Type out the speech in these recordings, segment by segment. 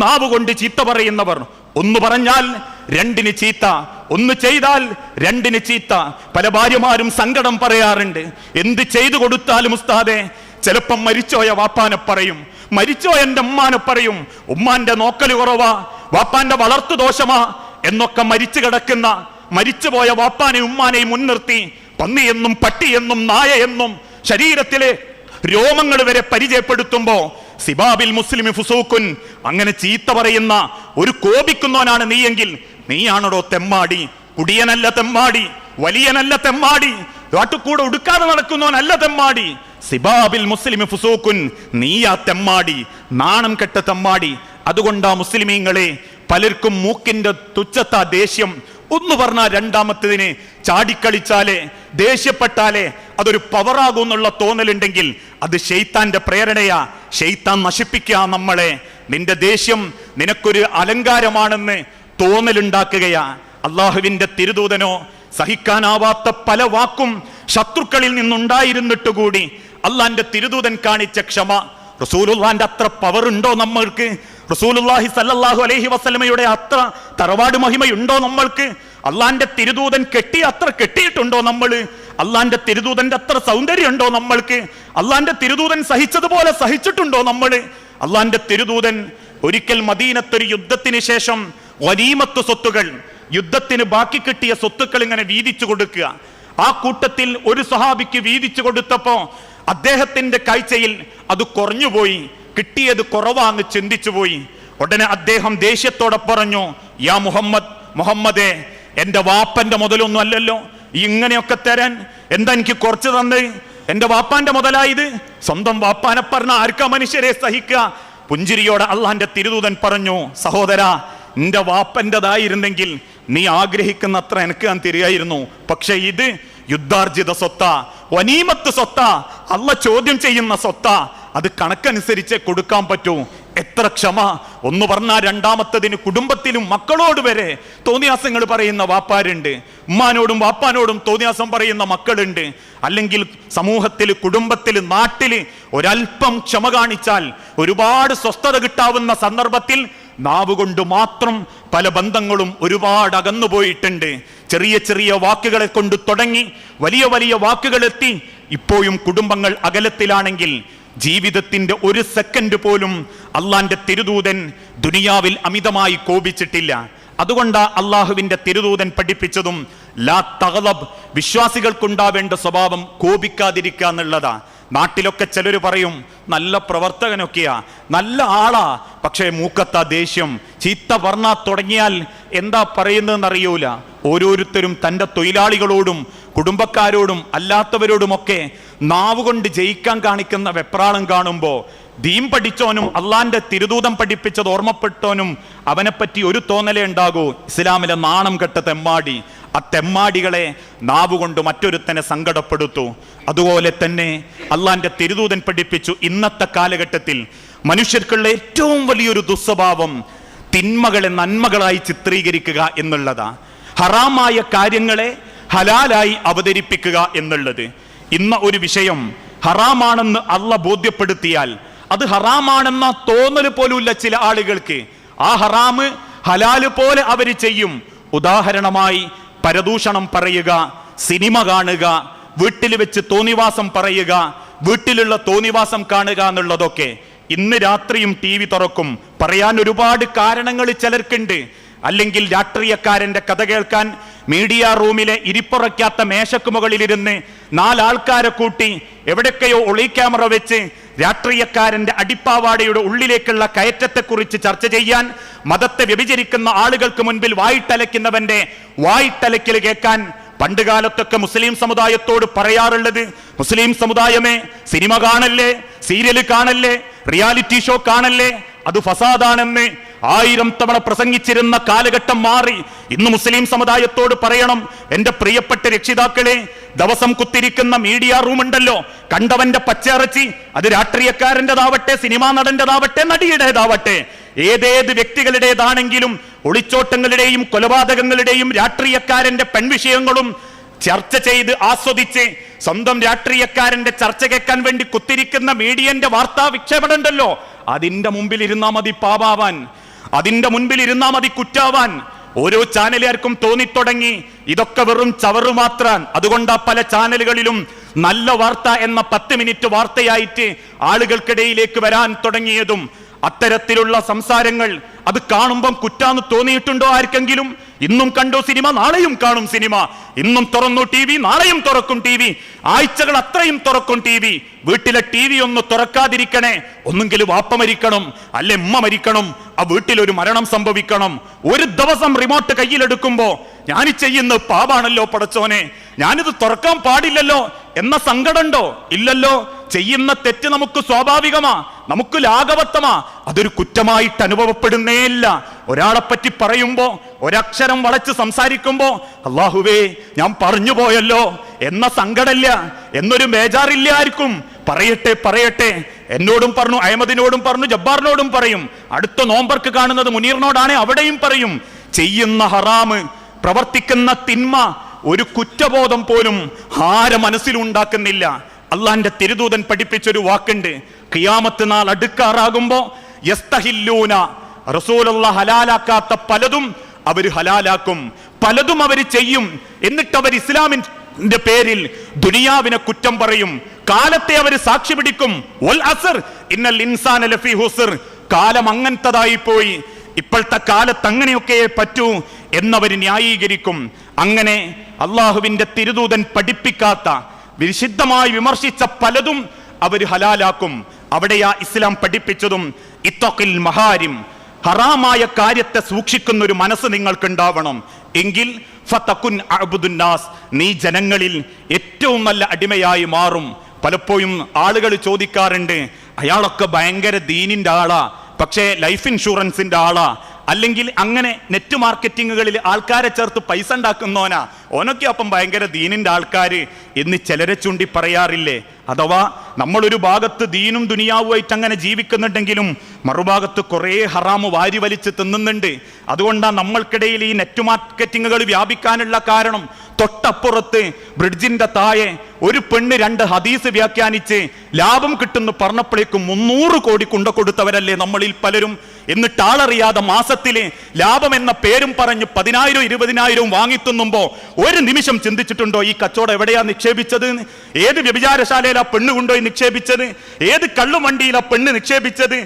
നാവ് കൊണ്ട് ചീത്ത പറയുന്നവർ. ഒന്ന് പറഞ്ഞാൽ രണ്ടിന് ചീത്ത ഒന്ന് ചെയ്താൽ രണ്ടിന് ചീത്ത. പല ഭാര്യമാരും സങ്കടം പറയാറുണ്ട്. എന്ത് ചെയ്തു കൊടുത്താലും ഉസ്താദെ ചിലപ്പം മരിച്ചോയ വാപ്പാനെ പറയും. മരിച്ചോ എന്റെ ഉമ്മാനെ പറയും. ഉമ്മാന്റെ നോക്കൽ കുറവാ വാപ്പാന്റെ വളർത്തു ദോഷമാ എന്നൊക്കെ മരിച്ചു കിടക്കുന്ന മരിച്ചുപോയ വാപ്പാനെയും ഉമ്മാനെയും മുൻനിർത്തി പന്നിയെന്നും പട്ടിയെന്നും നായയെന്നും ശരീരത്തിലെ രോമങ്ങൾ വരെ പരിചയപ്പെടുത്തുമ്പോ സിബാബിൽ മുസ്ലിം ഫുസൂക്കുൻ അങ്ങനെ ചീത്ത പറയുന്ന ഒരു കോപിക്കുന്നവനാണ് നീയെങ്കിൽ നീയാണോ തെമ്മാടി. കുടിയനല്ല തെമ്മാടി. വലിയനല്ല തെമ്മാടി. കാട്ടുകൂടെ ഉടുക്കാതെ നടക്കുന്നവനല്ല തെമ്മാടി. സിബാബിൽ മുസ്ലിം ഫുസൂക്കുൻ നീയാ തെമ്മാടി. നാണം കെട്ട തെമ്മാടി. അതുകൊണ്ടാ മുസ്ലിമീങ്ങളെ പലർക്കും മൂക്കിന്റെ തുച്ഛത്താ ദേഷ്യം. ഒന്ന് പറഞ്ഞാൽ രണ്ടാമത്തേതിനെ ചാടിക്കളിച്ചാലേ ദേഷ്യപ്പെട്ടാലേ അതൊരു പവറാകും എന്നുള്ള തോന്നലുണ്ടെങ്കിൽ അത് ഷെയ്ത്താന്റെ പ്രേരണയാ. ഷെയ്ത്താൻ നശിപ്പിക്കുക നമ്മളെ. നിന്റെ ദേഷ്യം നിനക്കൊരു അലങ്കാരമാണെന്ന് തോന്നലുണ്ടാക്കുകയാ. അള്ളാഹുവിന്റെ തിരുദൂതനോ സഹിക്കാനാവാത്ത പല വാക്കും ശത്രുക്കളിൽ നിന്നുണ്ടായിരുന്നിട്ട് കൂടി അള്ളാന്റെ തിരുദൂതൻ കാണിച്ച ക്ഷമ. റസൂലുള്ളാന്റെ അത്ര പവർ ഉണ്ടോ നമ്മൾക്ക്? റസൂലുല്ലാഹി സല്ലല്ലാഹു അലൈഹി വസല്ലമയുടെ അത്ര തറവാട് മഹിമയുണ്ടോ നമ്മൾക്ക്? അള്ളാന്റെ തിരുദൂതൻ കെട്ടി അത്ര കെട്ടിയിട്ടുണ്ടോ നമ്മൾ അള്ളാന്റെ തിരുദൂതന്റെ അത്ര സൗന്ദര്യം ഉണ്ടോ നമ്മൾക്ക്? അള്ളാന്റെ തിരുദൂതൻ സഹിച്ചതുപോലെ സഹിച്ചിട്ടുണ്ടോ നമ്മൾ അള്ളാന്റെ തിരുദൂതൻ ഒരിക്കൽ മദീനത്തൊരു യുദ്ധത്തിന് ശേഷം വലീമത്ത് സ്വത്തുകൾ യുദ്ധത്തിന് ബാക്കി കിട്ടിയ സ്വത്തുക്കൾ ഇങ്ങനെ വീതിച്ചു കൊടുക്കുക. ആ കൂട്ടത്തിൽ ഒരു സഹാബിക്ക് വീതിച്ചു കൊടുത്തപ്പോ അദ്ദേഹത്തിന്റെ കാഴ്ചയിൽ അത് കുറഞ്ഞുപോയി കിട്ടിയത് കുറവാന്ന് ചിന്തിച്ചുപോയി. ഉടനെ അദ്ദേഹം ദേഷ്യത്തോടെ പറഞ്ഞു യാ മുഹമ്മദ് മുഹമ്മദേ എന്റെ വാപ്പന്റെ മുതലൊന്നും അല്ലല്ലോ. ഇങ്ങനെയൊക്കെ തരാൻ എന്താ എനിക്ക് കുറച്ച് തന്ന്? എന്റെ വാപ്പാന്റെ മുതലായത്? സ്വന്തം വാപ്പാനെ പറഞ്ഞ ആർക്കാ മനുഷ്യരെ സഹിക്കുക? പുഞ്ചിരിയോടെ അള്ളാന്റെ തിരുദൂതൻ പറഞ്ഞു സഹോദര നിന്റെ വാപ്പന്റെതായിരുന്നെങ്കിൽ നീ ആഗ്രഹിക്കുന്ന അത്ര എനിക്ക് ഞാൻ തിരികായിരുന്നു പക്ഷെ ഇത് യുദ്ധാർജിത സ്വത്ത വനീമത്ത് സ്വത്ത അല്ല ചോദ്യം ചെയ്യുന്ന സ്വത്ത. അത് കണക്കനുസരിച്ച് കൊടുക്കാൻ പറ്റൂ. എത്ര ക്ഷമ. ഒന്ന് പറഞ്ഞാൽ രണ്ടാമത്തതിന് കുടുംബത്തിലും മക്കളോട് വരെ തോന്നിയാസങ്ങൾ പറയുന്ന വാപ്പാരുണ്ട്. ഉമ്മാനോടും വാപ്പാനോടും തോന്നിയാസം പറയുന്ന മക്കളുണ്ട്. അല്ലെങ്കിൽ സമൂഹത്തിൽ കുടുംബത്തിൽ നാട്ടിൽ ഒരൽപ്പം ക്ഷമ കാണിച്ചാൽ ഒരുപാട് സ്വസ്ഥത കിട്ടാവുന്ന സന്ദർഭത്തിൽ നാവ് കൊണ്ട് മാത്രം പല ബന്ധങ്ങളും ഒരുപാട് അകന്നു പോയിട്ടുണ്ട്. ചെറിയ ചെറിയ വാക്കുകളെ കൊണ്ട് തുടങ്ങി വലിയ വലിയ വാക്കുകളെത്തി ഇപ്പോഴും കുടുംബങ്ങൾ അകലത്തിലാണെങ്കിൽ ജീവിതത്തിന്റെ ഒരു സെക്കൻഡ് പോലും അള്ളാന്റെ തിരുദൂതൻ ദുനിയാവിൽ അമിതമായി കോപിച്ചിട്ടില്ല. അതുകൊണ്ടാ അള്ളാഹുവിന്റെ തിരുദൂതൻ പഠിപ്പിച്ചതും ലാ തകലബ് വിശ്വാസികൾക്കുണ്ടാവേണ്ട സ്വഭാവം കോപിക്കാതിരിക്കുക എന്നുള്ളതാ. നാട്ടിലൊക്കെ ചിലർ പറയും നല്ല പ്രവർത്തകനൊക്കെയാ നല്ല ആളാ പക്ഷേ മൂക്കത്ത ദേഷ്യം ചീത്ത പറഞ്ഞാ തുടങ്ങിയാൽ എന്താ പറയുന്നതെന്ന് അറിയൂല ഓരോരുത്തരും തന്റെ തൊഴിലാളികളോടും കുടുംബക്കാരോടും അല്ലാത്തവരോടുമൊക്കെ നാവുകൊണ്ട് ജയിക്കാൻ കാണിക്കുന്ന വെപ്രാളം കാണുമ്പോൾ ദീം പഠിച്ചോനും അള്ളാന്റെ തിരുദൂതം പഠിപ്പിച്ചത് ഓർമ്മപ്പെട്ടോനും അവനെപ്പറ്റി ഒരു തോന്നലേ ഉണ്ടാകൂ. ഇസ്ലാമിലെ നാണം കെട്ട തെമ്മാടി ആ തെമ്മാടികളെ നാവുകൊണ്ട് മറ്റൊരുത്തനെ സങ്കടപ്പെടുത്തു. അതുപോലെ തന്നെ അള്ളാന്റെ തിരുദൂതൻ പഠിപ്പിച്ചു ഇന്നത്തെ കാലഘട്ടത്തിൽ മനുഷ്യർക്കുള്ള ഏറ്റവും വലിയൊരു ദുസ്വഭാവം തിന്മകളെ നന്മകളായി ചിത്രീകരിക്കുക എന്നുള്ളതാ. ഹറാമായ കാര്യങ്ങളെ ഹലാലായി അവതരിപ്പിക്കുക എന്നുള്ളത്. ഇന്ന ഒരു വിഷയം ഹറാമാണെന്ന് അല്ല ബോധ്യപ്പെടുത്തിയാൽ അത് ഹറാമാണെന്ന തോന്നൽ പോലുമില്ല ചില ആളുകൾക്ക്. ആ ഹറാമ് ഹലാൽ പോലെ അവർ ചെയ്യും. ഉദാഹരണമായി പരദൂഷണം പറയുക സിനിമ കാണുക വീട്ടിൽ വെച്ച് തോന്നിവാസം പറയുക വീട്ടിലുള്ള തോന്നിവാസം കാണുക എന്നുള്ളതൊക്കെ ഇന്ന് രാത്രിയും ടി വി തുറക്കും. പറയാൻ ഒരുപാട് കാരണങ്ങൾ ചിലർക്കുണ്ട്. അല്ലെങ്കിൽ രാഷ്ട്രീയക്കാരന്റെ കഥ കേൾക്കാൻ മീഡിയ റൂമിലെ ഇരിപ്പുറയ്ക്കാത്ത മേശക്ക് മുകളിലിരുന്ന് നാലാൾക്കാരെ കൂട്ടി എവിടൊക്കെയോ ഒളി ക്യാമറ വെച്ച് രാഷ്ട്രീയക്കാരന്റെ അടിപ്പാവാടയുടെ ഉള്ളിലേക്കുള്ള കയറ്റത്തെക്കുറിച്ച് ചർച്ച ചെയ്യാൻ മതത്തെ വ്യഭിചരിക്കുന്ന ആളുകൾക്ക് മുൻപിൽ വായിട്ടലയ്ക്കുന്നവന്റെ വായിട്ടലയ്ക്കൽ കേൾക്കാൻ പണ്ട് കാലത്തൊക്കെ മുസ്ലിം സമുദായത്തോട് പറയാറുള്ളത് മുസ്ലിം സമുദായമേ സിനിമ കാണല്ലേ സീരിയൽ കാണല്ലേ റിയാലിറ്റി ഷോ കാണല്ലേ അത് ഫസാദാണെന്ന് ആയിരം തവണ പ്രസംഗിച്ചിരുന്ന കാലഘട്ടം മാറി. ഇന്ന് മുസ്ലിം സമുദായത്തോട് പറയണം എന്റെ പ്രിയപ്പെട്ട രക്ഷിതാക്കളെ ദിവസം കുത്തിരിക്കുന്ന മീഡിയ റൂം ഉണ്ടല്ലോ കണ്ടവന്റെ പച്ചയിറച്ചി അത് രാഷ്ട്രീയക്കാരന്റെതാവട്ടെ സിനിമാ നടന്റെതാവട്ടെ നടിയുടേതാവട്ടെ. ഏതേത് വ്യക്തികളുടേതാണെങ്കിലും ഒളിച്ചോട്ടങ്ങളുടെയും കൊലപാതകങ്ങളുടെയും രാഷ്ട്രീയക്കാരന്റെ പെൺവിഷയങ്ങളും ചർച്ച ചെയ്ത് ആസ്വദിച്ച് സ്വന്തം രാഷ്ട്രീയക്കാരന്റെ ചർച്ച കേൾക്കാൻ വേണ്ടി കുത്തിരിക്കുന്ന മീഡിയന്റെ വാർത്താ വിക്ഷേപണം ഉണ്ടല്ലോ അതിന്റെ മുമ്പിൽ ഇരുന്നാ മതി പാപാവാൻ. അതിന്റെ മുൻപിൽ ഇരുന്നാ മതി കുറ്റാവാൻ. ഓരോ ചാനലുകാർക്കും തോന്നിത്തുടങ്ങി. ഇതൊക്കെ വെറും ചവറ് മാത്രാൻ. അതുകൊണ്ടാ പല ചാനലുകളിലും നല്ല വാർത്ത എന്ന പത്ത് മിനിറ്റ് വാർത്തയായിട്ട് ആളുകൾക്കിടയിലേക്ക് വരാൻ തുടങ്ങിയതും. അത്തരത്തിലുള്ള സംസാരങ്ങൾ അത് കാണുമ്പം കുറ്റാന്ന് തോന്നിയിട്ടുണ്ടോ ആർക്കെങ്കിലും? ഇന്നും കണ്ടു സിനിമ നാളെയും കാണും സിനിമ. ഇന്നും തുറന്നു ടി വി നാളെയും തുറക്കും ടി വി. ആഴ്ചകൾ അത്രയും തുറക്കും ടി വി. വീട്ടിലെ ടി വി ഒന്ന് തുറക്കാതിരിക്കണേ. ഒന്നെങ്കിലും വാപ്പ മരിക്കണം അല്ലെ ഉമ്മ മരിക്കണം ആ വീട്ടിൽ ഒരു മരണം സംഭവിക്കണം. ഒരു ദിവസം റിമോട്ട് കയ്യിലെടുക്കുമ്പോ ഞാൻ ചെയ്യുന്ന പാപാണല്ലോ പടച്ചോനെ. ഞാനിത് തുറക്കാൻ പാടില്ലല്ലോ. എന്ന സങ്കടമുണ്ടോ? ഇല്ലല്ലോ. ചെയ്യുന്ന തെറ്റ് നമുക്ക് സ്വാഭാവികമാ. നമുക്ക് ലാഘവത്തമാ. അതൊരു കുറ്റമായിട്ട് അനുഭവപ്പെടുന്നേ ഇല്ല ഒരാളെ പറ്റി പറയുമ്പോ ഒരക്ഷരം വളച്ച് സംസാരിക്കുമ്പോ അള്ളാഹുവേ ഞാൻ പറഞ്ഞു പോയല്ലോ എന്ന സങ്കടമില്ല എന്നൊരു ബേജാറില്ല ആർക്കും പറയട്ടെ പറയട്ടെ. എന്നോടും പറഞ്ഞു അഹമ്മദിനോടും പറഞ്ഞു ജബ്ബാറിനോടും പറയും. അടുത്ത നോമ്പർക്ക് കാണുന്നത് മുനീറിനോടാണ് അവിടെയും പറയും. ചെയ്യുന്ന ഹറാമ് പ്രവർത്തിക്കുന്ന തിന്മ ഒരു കുറ്റബോധം പോലും ഹാര മനസ്സിലുണ്ടാക്കുന്നില്ല. അള്ളാന്റെ തിരുദൂതൻ പഠിപ്പിച്ചൊരു വാക്കുണ്ട്. കിയാമത്ത് നാൾ അടുക്കാറാകുമ്പോ യസ്തഹില്ലൂന റസൂലുള്ള ഹലാലാക്കാത്ത പലതും അവർ ഹലാലാക്കും. പലതും അവർ ചെയ്യും. എന്നിട്ട് അവർ ഇസ്ലാമിന്റെ പേരിൽ ദുനിയാവിനെ കുറ്റം പറയും. കാലത്തെ അവർ സാക്ഷി പിടിക്കും. ഇന്നൽ ഇൻസാന ലഫി കാലം അങ്ങനത്തതായി പോയി. ഇപ്പോഴത്തെ കാലത്ത് അങ്ങനെയൊക്കെ പറ്റൂ എന്നവർ ന്യായീകരിക്കും. അങ്ങനെ അള്ളാഹുവിന്റെ തിരുദൂതൻ പഠിപ്പിക്കാത്ത വിശുദ്ധമായി വിമർശിച്ച പലതും അവർ ഹലാലാക്കും. അവിടെയാ ഇസ്ലാം പഠിപ്പിച്ചതും. ഇത്തൊക്കിൽ മഹാരിം. ഹറാമായ കാര്യത്തെ സൂക്ഷിക്കുന്ന ഒരു മനസ്സ് നിങ്ങൾക്കുണ്ടാവണം. എങ്കിൽ ഫതകുൻ അബുദുന്നാസ് നീ ജനങ്ങളിൽ ഏറ്റവും നല്ല അടിമയായി മാറും. പലപ്പോഴും ആളുകൾ ചോദിക്കാറുണ്ട് അയാളൊക്കെ ഭയങ്കര ദീനിന്റെ ആളാ പക്ഷേ ലൈഫ് ഇൻഷുറൻസിന്റെ ആളാ. അല്ലെങ്കിൽ അങ്ങനെ നെറ്റ് മാർക്കറ്റിങ്ങുകളിൽ ആൾക്കാരെ ചേർത്ത് പൈസ ഉണ്ടാക്കുന്നോനാ ഓനൊക്കെ അപ്പം ഭയങ്കര ദീനിന്റെ ആൾക്കാർ എന്ന് ചിലരെ ചൂണ്ടി പറയാറില്ലേ അഥവാ നമ്മളൊരു ഭാഗത്ത് ദീനും ദുനിയാവുമായിട്ട് അങ്ങനെ ജീവിക്കുന്നുണ്ടെങ്കിലും മറുഭാഗത്ത് കുറേ ഹറാമ് വാരി വലിച്ച് തിന്നുന്നുണ്ട് അതുകൊണ്ടാണ് നമ്മൾക്കിടയിൽ ഈ നെറ്റ് മാർക്കറ്റിങ്ങുകൾ വ്യാപിക്കാനുള്ള കാരണം തൊട്ടപ്പുറത്ത് ബ്രിഡ്ജിന്റെ താഴെ ഒരു പെണ്ണ് രണ്ട് ഹദീസ് വ്യാഖ്യാനിച്ച് ലാഭം കിട്ടുന്നു പറഞ്ഞപ്പോഴേക്കും മുന്നൂറ് കോടി കൊണ്ട കൊടുത്തവരല്ലേ നമ്മളിൽ പലരും എന്നിട്ട് ആളറിയാതെ മാസത്തിലെ ലാഭം എന്ന പേരും പറഞ്ഞ് പതിനായിരം ഇരുപതിനായിരവും വാങ്ങിത്തുന്നുമ്പോ ഒരു നിമിഷം ചിന്തിച്ചിട്ടുണ്ടോ ഈ കച്ചവടം എവിടെയാ നിക്ഷേപിച്ചത്? ഏത് വ്യഭിചാരശാലയിലാ പെണ്ണ് കൊണ്ടുപോയി നിക്ഷേപിച്ചത്? ഏത് കള്ളുവണ്ടിയിലാ പെണ്ണ് നിക്ഷേപിച്ചത്?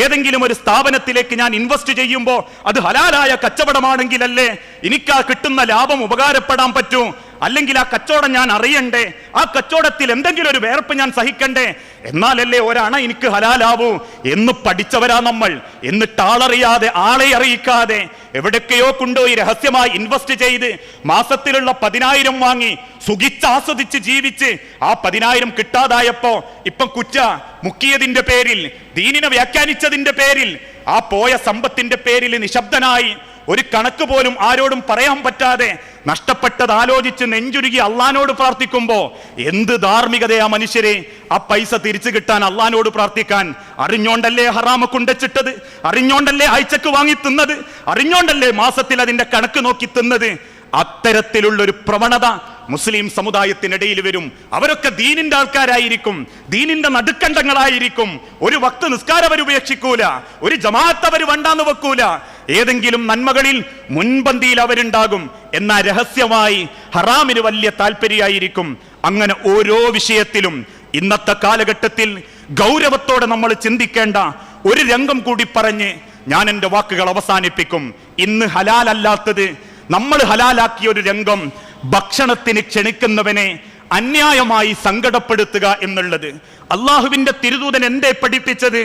ഏതെങ്കിലും ഒരു സ്ഥാപനത്തിലേക്ക് ഞാൻ ഇൻവെസ്റ്റ് ചെയ്യുമ്പോൾ അത് ഹലാലായ കച്ചവടമാണെങ്കിലല്ലേ എനിക്ക് ആ കിട്ടുന്ന ലാഭം ഉപകാരപ്പെടാൻ പറ്റൂ? അല്ലെങ്കിൽ ആ കച്ചവടം ഞാൻ അറിയണ്ടേ? ആ കച്ചവടത്തിൽ എന്തെങ്കിലും ഒരു വേർപ്പ് ഞാൻ സഹിക്കണ്ടേ? എന്നാലല്ലേ ഒരണ എനിക്ക് ഹലാലാവൂ. എന്ന് പഠിച്ചവരാ നമ്മൾ. എന്നിട്ട് ആളറിയാതെ ആളെ അറിയിക്കാതെ എവിടൊക്കെയോ കൊണ്ടുപോയി രഹസ്യമായി ഇൻവെസ്റ്റ് ചെയ്ത് മാസത്തിലുള്ള പതിനായിരം വാങ്ങി സുഖിച്ചാസ്വദിച്ച് ജീവിച്ച് ആ പതിനായിരം കിട്ടാതായപ്പോ ഇപ്പം കുറ്റ മുക്കിയതിന്റെ പേരിൽ ദീനിനെ വ്യാഖ്യാനിച്ചതിന്റെ പേരിൽ ആ പോയ സമ്പത്തിന്റെ പേരിൽ നിശബ്ദനായി ഒരു കണക്ക് പോലും ആരോടും പറയാൻ പറ്റാതെ നഷ്ടപ്പെട്ടത് ആലോചിച്ച് നെഞ്ചുരുകി അള്ളഹാനോട് പ്രാർത്ഥിക്കുമ്പോ എന്ത് ധാർമ്മികതയാ മനുഷ്യരെ ആ പൈസ തിരിച്ചു കിട്ടാൻ അള്ളഹാനോട് പ്രാർത്ഥിക്കാൻ. അറിഞ്ഞോണ്ടല്ലേ ഹറാമ കുണ്ടച്ചിട്ടത് അറിഞ്ഞോണ്ടല്ലേ ആഴ്ചക്ക് വാങ്ങി തിന്നത്? അറിഞ്ഞോണ്ടല്ലേ മാസത്തിൽ അതിന്റെ കണക്ക് നോക്കി തിന്നത്? അത്തരത്തിലുള്ള ഒരു പ്രവണത മുസ്ലിം സമുദായത്തിനിടയിൽ വരും. അവരൊക്കെ ദീനിന്റെ ആൾക്കാരായിരിക്കും ദീനിന്റെ നടുക്കണ്ടങ്ങളായിരിക്കും. ഒരു വക്ത് നിസ്കാരം അവർ ഉപേക്ഷിക്കൂല ഒരു ജമാഅത്ത് അവർ വണ്ടാന്ന് വെക്കൂല. ഏതെങ്കിലും നന്മകളിൽ മുൻപന്തിയിൽ അവരുണ്ടാകും. എന്നാൽ രഹസ്യമായി ഹറാമിന് വലിയ താല്പര്യമായിരിക്കും. അങ്ങനെ ഓരോ വിഷയത്തിലും ഇന്നത്തെ കാലഘട്ടത്തിൽ ഗൗരവത്തോടെ നമ്മൾ ചിന്തിക്കേണ്ട ഒരു രംഗം കൂടി പറഞ്ഞ് ഞാൻ എന്റെ വാക്കുകൾ അവസാനിപ്പിക്കും. ഇന്ന് ഹലാലല്ലാത്തത് നമ്മൾ ഹലാലാക്കിയ ഒരു രംഗം ഭക്ഷണത്തിന് ക്ഷണിക്കുന്നവനെ അന്യായമായി സങ്കടപ്പെടുത്തുക എന്നുള്ളത്. അള്ളാഹുവിന്റെ തിരുദൂതൻ എന്തേ പഠിപ്പിച്ചത്?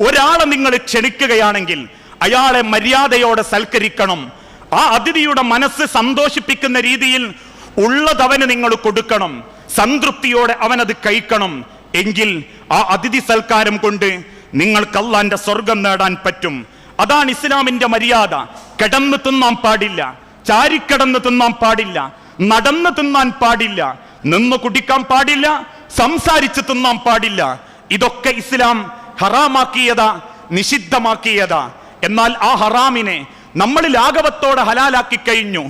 ഒരാളെ നിങ്ങൾ ക്ഷണിക്കുകയാണെങ്കിൽ അയാളെ മര്യാദയോടെ സൽക്കരിക്കണം. ആ അതിഥിയുടെ മനസ്സ് സന്തോഷിപ്പിക്കുന്ന രീതിയിൽ ഉള്ളതവന് നിങ്ങൾ കൊടുക്കണം. സംതൃപ്തിയോടെ അവനത് കഴിക്കണം. എങ്കിൽ ആ അതിഥി സൽക്കാരം കൊണ്ട് നിങ്ങൾക്ക് അള്ളാന്റെ സ്വർഗം നേടാൻ പറ്റും. അതാണ് ഇസ്ലാമിന്റെ മര്യാദ. കിടന്ന് തിന്നാൻ പാടില്ല. ചാരിക്കിടന്ന് തിന്നാൻ പാടില്ല നടന്ന് തിന്നാൻ പാടില്ല നിന്ന് കുടിക്കാൻ പാടില്ല സംസാരിച്ച് തിന്നാൻ പാടില്ല. ഇതൊക്കെ ഇസ്ലാം ഹറാമാക്കിയതാ നിഷിദ്ധമാക്കിയതാ. എന്നാൽ ആ ഹറാമിനെ നമ്മൾ ലാഘവത്തോടെ ഹലാലാക്കി കഴിഞ്ഞു.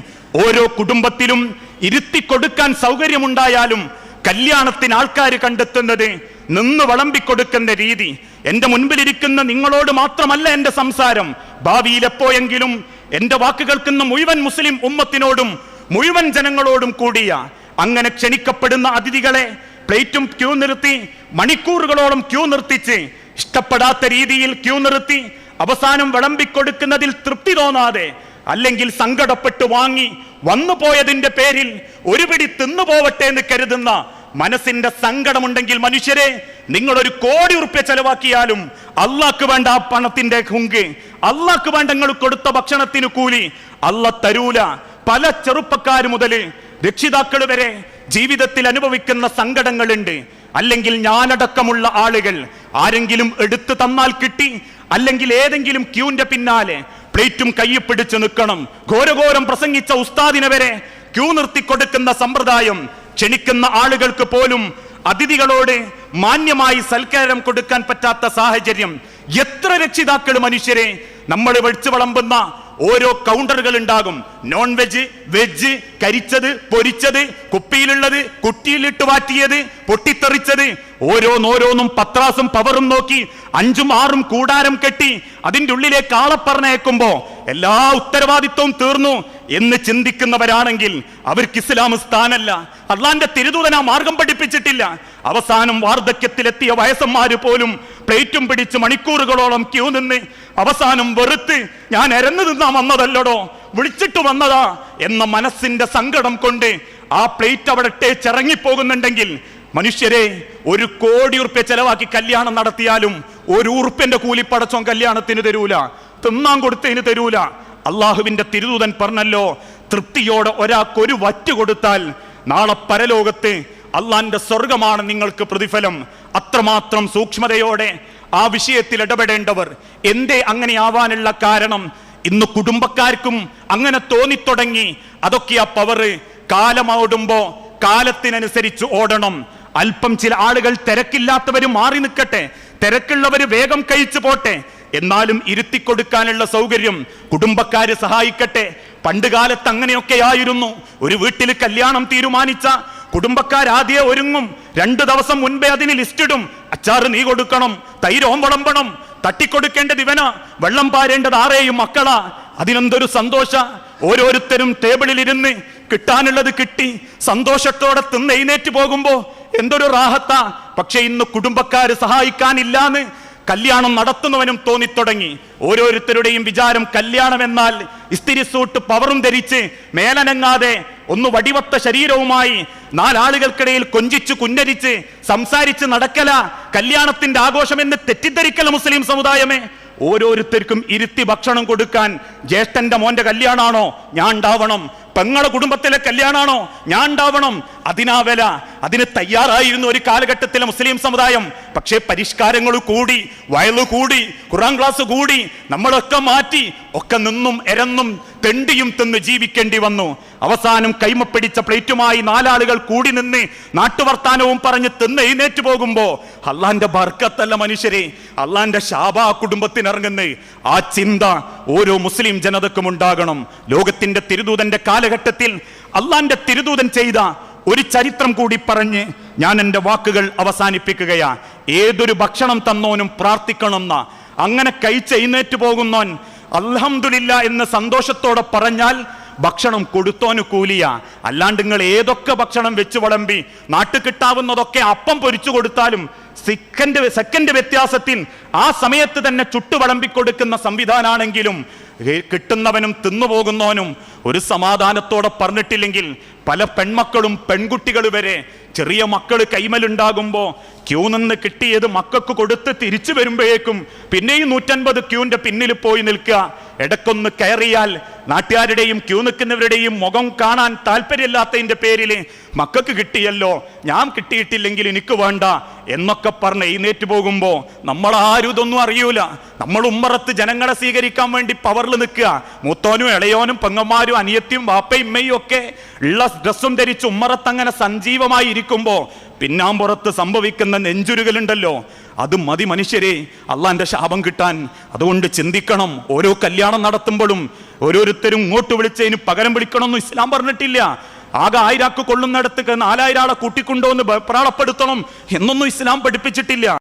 ഓരോ കുടുംബത്തിലും ഇരുത്തി കൊടുക്കാൻ സൗകര്യമുണ്ടായാലും കല്യാണത്തിന് ആൾക്കാർ കണ്ടെത്തുന്നത് നിന്ന് വിളമ്പിക്കൊടുക്കുന്ന രീതി. എന്റെ മുൻപിലിരിക്കുന്ന നിങ്ങളോട് മാത്രമല്ല എന്റെ സംസാരം. ഭാവിയിൽ എപ്പോയെങ്കിലും എന്റെ വാക്ക് കേൾക്കുന്ന മുഴുവൻ മുസ്ലിം ഉമ്മത്തിനോടും മുഴുവൻ ജനങ്ങളോടും കൂടിയ അങ്ങനെ ക്ഷണിക്കപ്പെടുന്ന അതിഥികളെ പ്ലേറ്റും ക്യൂ നിർത്തി മണിക്കൂറുകളോളം ക്യൂ നിർത്തിച്ച് ഇഷ്ടപ്പെടാത്ത രീതിയിൽ ക്യൂ നിർത്തി അവസാനം വിളമ്പിക്കൊടുക്കുന്നതിൽ തൃപ്തി തോന്നാതെ അല്ലെങ്കിൽ സങ്കടപ്പെട്ട് വാങ്ങി വന്നു പോയതിന്റെ പേരിൽ ഒരുപിടി തിന്നു പോവട്ടെ എന്ന് കരുതുന്ന മനസ്സിന്റെ സങ്കടമുണ്ടെങ്കിൽ മനുഷ്യരെ നിങ്ങൾ ഒരു കോടി ഉറുപ്പ്യ ചെലവാക്കിയാലും അള്ളാക്ക് വേണ്ട ആ പണത്തിന്റെ ഹുങ്ക് അള്ളാക്ക് വേണ്ട നിങ്ങൾ കൊടുത്ത ഭക്ഷണത്തിന് കൂലി അല്ല തരൂല. പല ചെറുപ്പക്കാർ മുതൽ രക്ഷിതാക്കൾ വരെ ജീവിതത്തിൽ അനുഭവിക്കുന്ന സങ്കടങ്ങളുണ്ട്. അല്ലെങ്കിൽ ഞാനടക്കമുള്ള ആളുകൾ ആരെങ്കിലും എടുത്തു തന്നാൽ കിട്ടി അല്ലെങ്കിൽ ഏതെങ്കിലും ക്യൂന്റെ പിന്നാലെ പ്ലേറ്റും കയ്യിൽ പിടിച്ച് നിൽക്കണം. ഘോരഘോരം പ്രസംഗിച്ച ഉസ്താദിനെ വരെ ക്യൂ നിർത്തി കൊടുക്കുന്ന സമ്പ്രദായം ക്ഷണിക്കുന്ന ആളുകൾക്ക് പോലും അതിഥികളോട് മാന്യമായി സൽക്കാരം കൊടുക്കാൻ പറ്റാത്ത സാഹചര്യം എത്ര രക്ഷിതാക്കൾ മനുഷ്യരെ നമ്മൾ വെളിച്ചു വളമ്പുന്ന ഓരോ കൗണ്ടറുകൾ ഉണ്ടാകും. നോൺ വെജ് വെജ് കരിച്ചത് പൊരിച്ചത് കുപ്പിയിലുള്ളത് കുട്ടിയിലിട്ട് വാറ്റിയത് പൊട്ടിത്തെറിച്ചത്. ഓരോന്നോരോന്നും പത്രാസും പവറും നോക്കി അഞ്ചും ആറും കൂടാരം കെട്ടി അതിന്റെ ഉള്ളിലേക്ക് ആളെ എല്ലാ ഉത്തരവാദിത്വവും തീർന്നു എന്ന് ചിന്തിക്കുന്നവരാണെങ്കിൽ അവർക്ക് ഇസ്ലാം സ്ഥാനല്ല. അള്ളാന്റെ തിരുദൂതൻ ആ മാർഗം പഠിപ്പിച്ചിട്ടില്ല. അവസാനം വാർദ്ധക്യത്തിലെത്തിയ വയസ്സന്മാര് പോലും പ്ലേറ്റും പിടിച്ച് മണിക്കൂറുകളോളം ക്യൂ നിന്ന് അവസാനം വെറുത്ത് ഞാൻ എരന്നു നിന്നാ വന്നതല്ലടോ വിളിച്ചിട്ട് വന്നതാ എന്ന മനസ്സിന്റെ സങ്കടം കൊണ്ട് ആ പ്ലേറ്റ് അവിടെ ഇറങ്ങിപ്പോകുന്നുണ്ടെങ്കിൽ മനുഷ്യരെ ഒരു കോടി ഉറുപ്പ്യ ചെലവാക്കി കല്യാണം നടത്തിയാലും ഒരു ഉറുപ്പ്യന്റെ കൂലി പടച്ചോൻ കല്യാണത്തിന് തരൂല. തിന്നാൻ കൊടുത്തതിന് തരൂല. അള്ളാഹുവിന്റെ തിരുദൂതൻ പറഞ്ഞല്ലോ തൃപ്തിയോടെ ഒരാൾക്ക് ഒരു വറ്റ് കൊടുത്താൽ നാളെ പരലോകത്ത് അള്ളാന്റെ സ്വർഗമാണ് നിങ്ങൾക്ക് പ്രതിഫലം. അത്രമാത്രം സൂക്ഷ്മതയോടെ ആ വിഷയത്തിൽ ഇടപെടേണ്ടവർ എന്തേ അങ്ങനെ ആവാനുള്ള കാരണം? ഇന്ന് കുടുംബക്കാർക്കും അങ്ങനെ തോന്നിത്തുടങ്ങി. അതൊക്കെ ആ പവറ് കാലമോടുമ്പോ കാലത്തിനനുസരിച്ച് ഓടണം. അല്പം ചില ആളുകൾ തിരക്കില്ലാത്തവര് മാറി നിൽക്കട്ടെ. തിരക്കുള്ളവര് വേഗം കഴിച്ചു പോട്ടെ. എന്നാലും ഇരുത്തിക്കൊടുക്കാനുള്ള സൗകര്യം കുടുംബക്കാര് സഹായിക്കട്ടെ. പണ്ട് കാലത്ത് അങ്ങനെയൊക്കെ ആയിരുന്നു ഒരു വീട്ടിൽ കല്യാണം തീരുമാനിച്ച കുടുംബക്കാരാദ്യേ ഒരുങ്ങും. രണ്ടു ദിവസം മുൻപേ അതിന് ലിസ്റ്റിടും അച്ചാറ് നീ കൊടുക്കണം തൈരോം വിളമ്പണം തട്ടിക്കൊടുക്കേണ്ടത് ഇവന വെള്ളം പാരേണ്ടത് ആരെയും മക്കളാ. അതിനെന്തൊരു സന്തോഷ. ഓരോരുത്തരും ടേബിളിൽ ഇരുന്ന് കിട്ടാനുള്ളത് കിട്ടി. സന്തോഷത്തോടെ തിന്ന് പോകുമ്പോ എന്തൊരു റാഹത്താ. പക്ഷെ ഇന്ന് കുടുംബക്കാര് സഹായിക്കാനില്ലാന്ന് കല്യാണം നടത്തുന്നവനും തോന്നിത്തുടങ്ങി. ഓരോരുത്തരുടെയും വിചാരം കല്യാണം എന്നാൽ ഇസ്തിരി സൂട്ട് പവറും ധരിച്ച് മേലനങ്ങാതെ ഒന്ന് വടിവത്ത ശരീരവുമായി നാലാളുകൾക്കിടയിൽ കൊഞ്ചിച്ചു കുഞ്ഞരിച്ച് സംസാരിച്ച് നടക്കല കല്യാണത്തിന്റെ ആഘോഷമെന്ന് തെറ്റിദ്ധരിക്കല മുസ്ലിം സമുദായമേ. ഓരോരുത്തർക്കും ഇരുത്തി ഭക്ഷണം കൊടുക്കാൻ ജ്യേഷ്ഠന്റെ മോന്റെ കല്യാണാണോ? ഞാൻ ഉണ്ടാവണം പെങ്ങളെ കുടുംബത്തിലെ കല്യാണാണോ? ഞാൻ ഉണ്ടാവണം അതിനാ വില. അതിന് തയ്യാറായിരുന്നു ഒരു കാലഘട്ടത്തിലെ മുസ്ലിം സമുദായം. പക്ഷേ പരിഷ്കാരങ്ങൾ കൂടി വയലു കൂടി ഖുറാൻ ക്ലാസ് കൂടി നമ്മളൊക്കെ മാറ്റി ഒക്കെ നിന്നും എരന്നും തെണ്ടിയും തിന്ന് ജീവിക്കേണ്ടി വന്നു. അവസാനം കൈമപ്പിടിച്ച പ്ലേറ്റുമായി നാലാളുകൾ കൂടി നിന്ന് നാട്ടുവർത്താനവും പറഞ്ഞ് തിന്ന് എഴുന്നേറ്റ് പോകുമ്പോ അള്ളാന്റെ ബർക്കത്തല്ല മനുഷ്യരെ അള്ളാന്റെ ശാപ കുടുംബത്തിനിറങ്ങുന്ന ആ ചിന്ത ഓരോ മുസ്ലിം ജനതക്കും ഉണ്ടാകണം. ലോകത്തിന്റെ തിരുദൂതന്റെ കാലഘട്ടത്തിൽ അള്ളാന്റെ തിരുദൂതൻ ചെയ്ത ഒരു ചരിത്രം കൂടി പറഞ്ഞ് ഞാൻ എന്റെ വാക്കുകൾ അവസാനിപ്പിക്കുകയാ. ഏതൊരു ഭക്ഷണം തന്നോനും പ്രാർത്ഥിക്കണമെന്ന. അങ്ങനെ കഴിച്ച് എഴുന്നേറ്റ് പോകുന്നോൻ അൽഹംദുലില്ല എന്ന് സന്തോഷത്തോടെ പറഞ്ഞാൽ ഭക്ഷണം കൊടുത്തോന് കൂലിയ. അല്ലാണ്ട് നിങ്ങൾ ഏതൊക്കെ ഭക്ഷണം വെച്ച് വളമ്പി നാട്ടു കിട്ടാവുന്നതൊക്കെ അപ്പം പൊരിച്ചു കൊടുത്താലും സെക്കൻഡ് സെക്കൻഡ് വ്യത്യാസത്തിൽ ആ സമയത്ത് തന്നെ ചുട്ടു വിളമ്പിക്കൊടുക്കുന്ന സംവിധാനാണെങ്കിലും കിട്ടുന്നവനും തിന്നുപോകുന്നവനും ഒരു സമാധാനത്തോടെ പറഞ്ഞിട്ടില്ലെങ്കിൽ പല പെൺമക്കളും പെൺകുട്ടികൾ വരെ ചെറിയ മക്കൾ കൈമലുണ്ടാകുമ്പോൾ ക്യൂ നിന്ന് കിട്ടിയത് മക്കൾക്ക് കൊടുത്ത് തിരിച്ചു വരുമ്പോഴേക്കും പിന്നെയും നൂറ്റൻപത് ക്യൂവിന്റെ പിന്നിൽ പോയി നിൽക്കുക. ഇടക്കൊന്ന് കയറിയാൽ നാട്ടുകാരുടെയും ക്യൂ നിൽക്കുന്നവരുടെയും മുഖം കാണാൻ താല്പര്യമില്ലാത്തതിന്റെ പേരിൽ മക്കൾക്ക് കിട്ടിയല്ലോ ഞാൻ കിട്ടിയിട്ടില്ലെങ്കിൽ എനിക്ക് വേണ്ട എന്നൊക്കെ പറഞ്ഞ് എഴുന്നേറ്റ് പോകുമ്പോൾ നമ്മൾ ആരും ഇതൊന്നും അറിയൂല. നമ്മൾ ഉമ്മറത്ത് ജനങ്ങളെ സ്വീകരിക്കാൻ വേണ്ടി പവറിൽ നിൽക്കുക. മൂത്തോനും ഇളയോനും പെങ്ങന്മാരും അനിയത്തിയും വാപ്പയും ഉമ്മയും ഒക്കെ ഉള്ള ഡ്രസ്സും ധരിച്ച് ഉമ്മറത്ത് അങ്ങനെ സഞ്ജീവമായി ഇരിക്കുമ്പോൾ പിന്നാമ്പുറത്ത് സംഭവിക്കുന്ന നെഞ്ചുരുകലുണ്ടല്ലോ. അത് മതി മനുഷ്യരെ അള്ളാന്റെ ശാപം കിട്ടാൻ. അതുകൊണ്ട് ചിന്തിക്കണം ഓരോ കല്യാണം നടത്തുമ്പോഴും ഓരോരുത്തരും ഇങ്ങോട്ട് വിളിച്ചതിന് പകരം വിളിക്കണമെന്നും ഇസ്ലാം പറഞ്ഞിട്ടില്ല. ആകെ ആയിരാക്ക് കൊള്ളുന്നിടത്ത് നാലായിരം ആളെ കൂട്ടിക്കൊണ്ടുവന്ന് പ്രാളപ്പെടുത്തണം എന്നൊന്നും ഇസ്ലാം പഠിപ്പിച്ചിട്ടില്ല.